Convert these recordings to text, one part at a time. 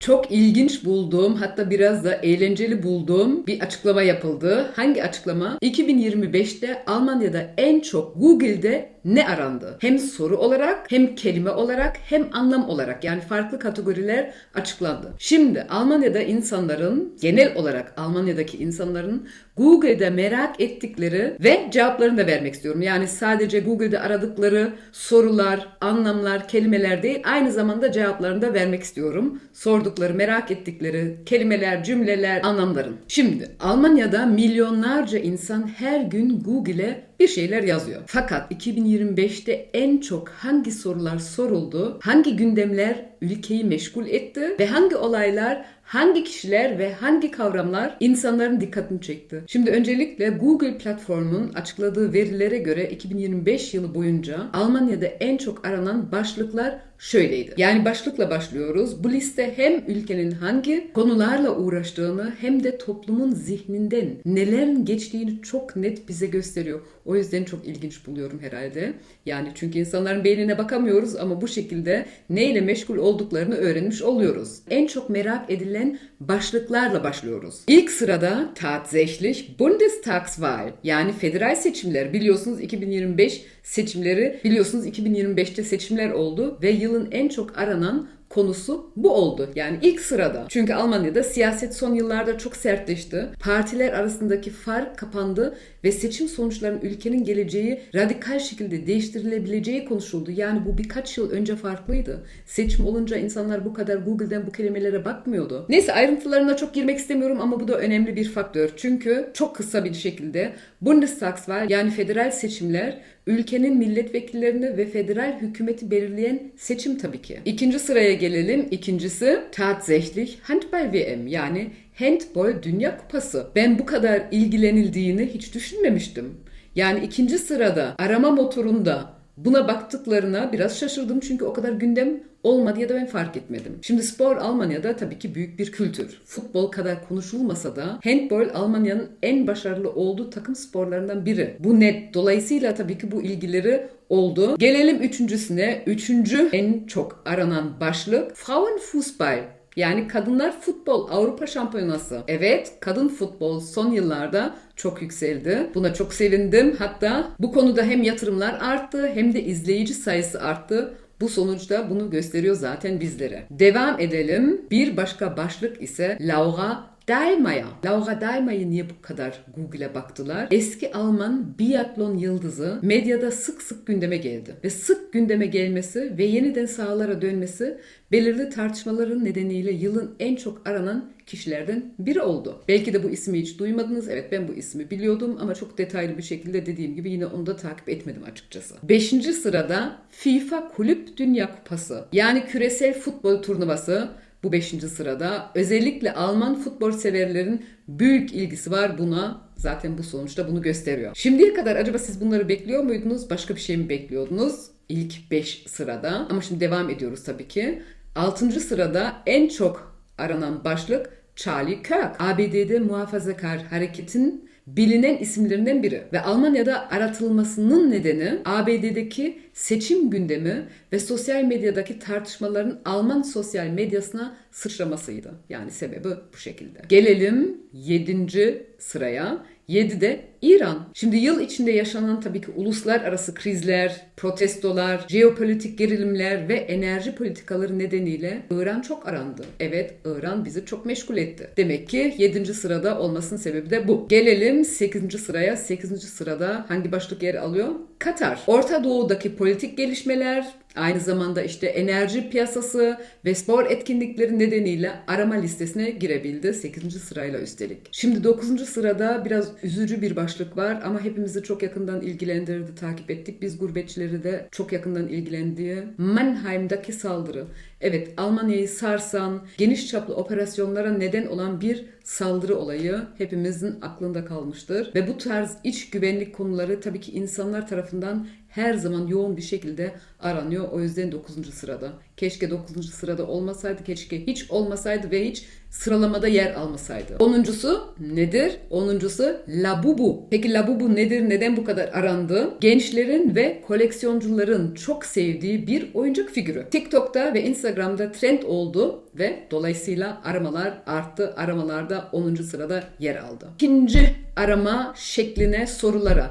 Çok ilginç bulduğum hatta biraz da eğlenceli bulduğum bir açıklama yapıldı. Hangi açıklama? 2025'te Almanya'da en çok Google'de ne arandı? Hem soru olarak hem kelime olarak hem anlam olarak yani farklı kategoriler açıklandı. Şimdi Almanya'da insanların genel olarak Almanya'daki insanların Google'da merak ettikleri ve cevaplarını da vermek istiyorum. Yani sadece Google'da aradıkları sorular, anlamlar, kelimeler değil aynı zamanda cevaplarını da vermek istiyorum. Sordukları, merak ettikleri kelimeler, cümleler, anlamların. Şimdi Almanya'da milyonlarca insan her gün Google'e bir şeyler yazıyor. Fakat 2025'te en çok hangi sorular soruldu, hangi gündemler ülkeyi meşgul etti ve hangi olaylar hangi kişiler ve hangi kavramlar insanların dikkatini çekti? Şimdi öncelikle Google platformunun açıkladığı verilere göre 2025 yılı boyunca Almanya'da en çok aranan başlıklar şöyleydi. Yani başlıkla başlıyoruz. Bu liste hem ülkenin hangi konularla uğraştığını hem de toplumun zihninden nelerin geçtiğini çok net bize gösteriyor. O yüzden çok ilginç buluyorum herhalde. Yani çünkü insanların beynine bakamıyoruz ama bu şekilde neyle meşgul olduklarını öğrenmiş oluyoruz. En çok merak edilen başlıklarla başlıyoruz. İlk sırada tatsächlich Bundestagswahl yani federal seçimler biliyorsunuz 2025 seçimleri biliyorsunuz 2025'te seçimler oldu ve yılın en çok aranan konusu bu oldu. Yani ilk sırada. Çünkü Almanya'da siyaset son yıllarda çok sertleşti. Partiler arasındaki fark kapandı ve seçim sonuçlarının ülkenin geleceği radikal şekilde değiştirilebileceği konuşuldu. Yani bu birkaç yıl önce farklıydı. Seçim olunca insanlar bu kadar Google'den bu kelimelere bakmıyordu. Neyse ayrıntılarına çok girmek istemiyorum ama bu da önemli bir faktör. Çünkü çok kısa bir şekilde Bundestagswahl yani federal seçimler ülkenin milletvekillerini ve federal hükümeti belirleyen seçim tabii ki. İkinci sıraya gelelim. İkincisi tatsächlich Handball WM yani Handball Dünya Kupası. Ben bu kadar ilgilenildiğini hiç düşünmemiştim. Yani ikinci sırada arama motorunda Buna baktıklarına biraz şaşırdım çünkü o kadar gündem olmadı ya da ben fark etmedim. Şimdi spor Almanya'da tabii ki büyük bir kültür. Futbol kadar konuşulmasa da handball Almanya'nın en başarılı olduğu takım sporlarından biri. Bu net. Dolayısıyla tabii ki bu ilgileri oldu. Gelelim üçüncüsüne. Üçüncü en çok aranan başlık Frauenfußball. Yani kadınlar futbol Avrupa Şampiyonası. Evet, kadın futbol son yıllarda çok yükseldi. Buna çok sevindim. Hatta bu konuda hem yatırımlar arttı hem de izleyici sayısı arttı. Bu sonuçta bunu gösteriyor zaten bizlere. Devam edelim. Bir başka başlık ise Laura Daima'ya. Laura Daima'yı niye bu kadar Google'e baktılar? Eski Alman biatlon yıldızı medyada sık sık gündeme geldi. Ve sık gündeme gelmesi ve yeniden sahalara dönmesi belirli tartışmaların nedeniyle yılın en çok aranan kişilerden biri oldu. Belki de bu ismi hiç duymadınız. Evet ben bu ismi biliyordum ama çok detaylı bir şekilde dediğim gibi yine onu da takip etmedim açıkçası. Beşinci sırada FIFA Kulüp Dünya Kupası. Yani küresel futbol turnuvası bu 5. sırada. Özellikle Alman futbol severlerin büyük ilgisi var buna. Zaten bu sonuçta bunu gösteriyor. Şimdiye kadar acaba siz bunları bekliyor muydunuz? Başka bir şey mi bekliyordunuz? İlk 5 sırada. Ama şimdi devam ediyoruz tabii ki. 6. sırada en çok aranan başlık Charlie Kirk. ABD'de muhafazakar hareketin bilinen isimlerinden biri ve Almanya'da aratılmasının nedeni ABD'deki seçim gündemi ve sosyal medyadaki tartışmaların Alman sosyal medyasına sıçramasıydı. Yani sebebi bu şekilde. Gelelim 7. sıraya. 7'de İran. Şimdi yıl içinde yaşanan tabii ki uluslararası krizler, protestolar, jeopolitik gerilimler ve enerji politikaları nedeniyle İran çok arandı. Evet, İran bizi çok meşgul etti. Demek ki 7. sırada olmasının sebebi de bu. Gelelim 8. sıraya. 8. sırada hangi başlık yer alıyor? Katar. Orta Doğu'daki politik gelişmeler, aynı zamanda işte enerji piyasası ve spor etkinlikleri nedeniyle arama listesine girebildi 8. sırayla üstelik. Şimdi 9. sırada biraz üzücü bir başlık var ama hepimizi çok yakından ilgilendirdi, takip ettik. Biz gurbetçileri de çok yakından ilgilendiği Mannheim'daki saldırı. Evet, Almanya'yı sarsan, geniş çaplı operasyonlara neden olan bir saldırı olayı hepimizin aklında kalmıştır. Ve bu tarz iç güvenlik konuları tabii ki insanlar tarafından her zaman yoğun bir şekilde aranıyor. O yüzden 9. sırada. Keşke 9. sırada olmasaydı, keşke hiç olmasaydı ve hiç sıralamada yer almasaydı. Onuncusu nedir? Onuncusu Labubu. Peki Labubu nedir? Neden bu kadar arandı? Gençlerin ve koleksiyoncuların çok sevdiği bir oyuncak figürü. TikTok'ta ve Instagram'da trend oldu ve dolayısıyla aramalar arttı. Aramalarda 10. sırada yer aldı. İkinci arama şekline sorulara.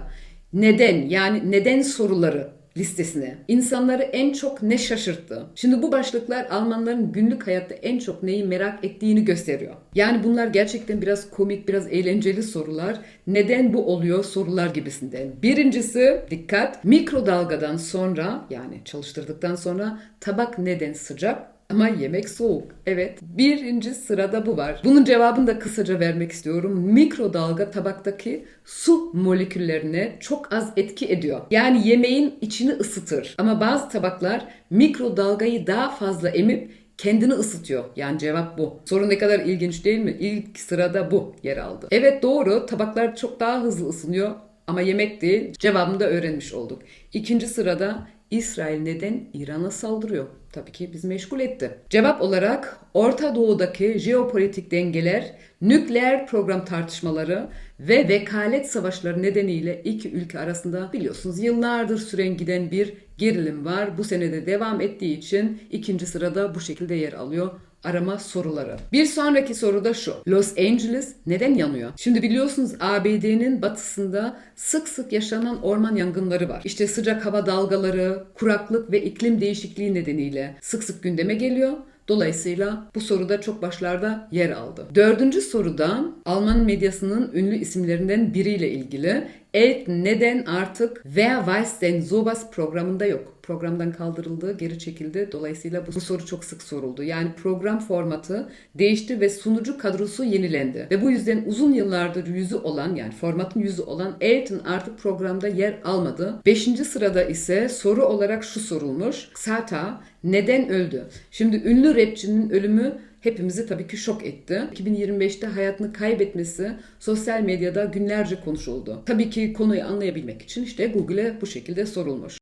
Neden yani neden soruları listesine. İnsanları en çok ne şaşırttı? Şimdi bu başlıklar Almanların günlük hayatta en çok neyi merak ettiğini gösteriyor. Yani bunlar gerçekten biraz komik, biraz eğlenceli sorular. Neden bu oluyor sorular gibisinden. Birincisi dikkat mikrodalgadan sonra yani çalıştırdıktan sonra tabak neden sıcak? Ama yemek soğuk. Evet. Birinci sırada bu var. Bunun cevabını da kısaca vermek istiyorum. Mikrodalga tabaktaki su moleküllerine çok az etki ediyor. Yani yemeğin içini ısıtır. Ama bazı tabaklar mikrodalgayı daha fazla emip kendini ısıtıyor. Yani cevap bu. Soru ne kadar ilginç değil mi? İlk sırada bu yer aldı. Evet doğru. Tabaklar çok daha hızlı ısınıyor ama yemek değil. Cevabını da öğrenmiş olduk. İkinci sırada İsrail neden İran'a saldırıyor? Tabii ki biz meşgul etti. Cevap olarak Orta Doğu'daki jeopolitik dengeler, nükleer program tartışmaları ve vekalet savaşları nedeniyle iki ülke arasında biliyorsunuz yıllardır süren giden bir gerilim var. Bu senede devam ettiği için ikinci sırada bu şekilde yer alıyor arama soruları. Bir sonraki soru da şu. Los Angeles neden yanıyor? Şimdi biliyorsunuz ABD'nin batısında sık sık yaşanan orman yangınları var. İşte sıcak hava dalgaları, kuraklık ve iklim değişikliği nedeniyle sık sık gündeme geliyor. Dolayısıyla bu soruda çok başlarda yer aldı. Dördüncü soruda Alman medyasının ünlü isimlerinden biriyle ilgili. Evet neden artık Wer weiß denn sowas programında yok? Programdan kaldırıldı, geri çekildi. Dolayısıyla bu, soru çok sık soruldu. Yani program formatı değişti ve sunucu kadrosu yenilendi. Ve bu yüzden uzun yıllardır yüzü olan yani formatın yüzü olan Elton artık programda yer almadı. Beşinci sırada ise soru olarak şu sorulmuş. Sata neden öldü? Şimdi ünlü rapçinin ölümü hepimizi tabii ki şok etti. 2025'te hayatını kaybetmesi sosyal medyada günlerce konuşuldu. Tabii ki konuyu anlayabilmek için işte Google'e bu şekilde sorulmuş.